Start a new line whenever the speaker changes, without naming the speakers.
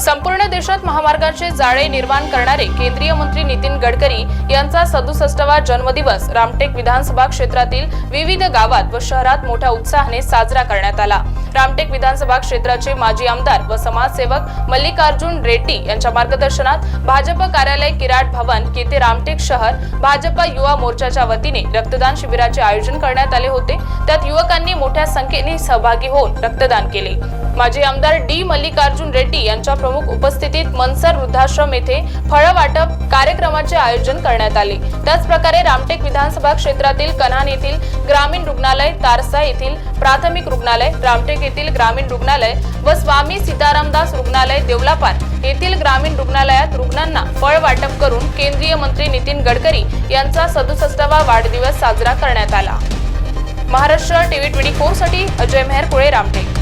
संपूर्ण देशात महामार्गाचे जाळे निर्माण करणारे केंद्रीय मंत्री नितीन गडकरी यांचा सदुसष्टवा जन्मदिवस रामटेक विधानसभा क्षेत्रातील विविध गावात व शहरात मोठ्या उत्साहाने साजरा करण्यात आला. रामटेक विधानसभा क्षेत्राचे माजी आमदार व समाजसेवक मल्लिकार्जुन रेड्डी यांच्या मार्गदर्शनात भाजप कार्यालय किराट भवन येथे रामटेक शहर भाजप युवा मोर्चाच्या वतीने रक्तदान शिबिराचे आयोजन करण्यात आले होते. त्यात युवकांनी मोठ्या संख्येने सहभागी होऊन रक्तदान केले. माजी आमदार डी मल्लिकार्जुन रेड्डी यांच्या प्रमुख उपस्थितीत मनसर वृद्धाश्रम येथे फळ वाटप कार्यक्रमाचे आयोजन करण्यात आले. त्याचप्रकारे रामटेक विधानसभा क्षेत्रातील कन्हान येथील ग्रामीण रुग्णालय तारसा येथील प्राथमिक रुग्णालय रामटेक येथील ग्रामीण रुग्णालय व स्वामी सीतारामदास रुग्णालय देवलापार येथील ग्रामीण रुग्णालयात रुग्णांना फळ वाटप करून केंद्रीय मंत्री नितीन गडकरी यांचा सदुसष्टावा वाढदिवस साजरा करण्यात आला. महाराष्ट्र टीव्ही ट्वेंटी फोरसाठी अजय मेहर कुळे रामटेक.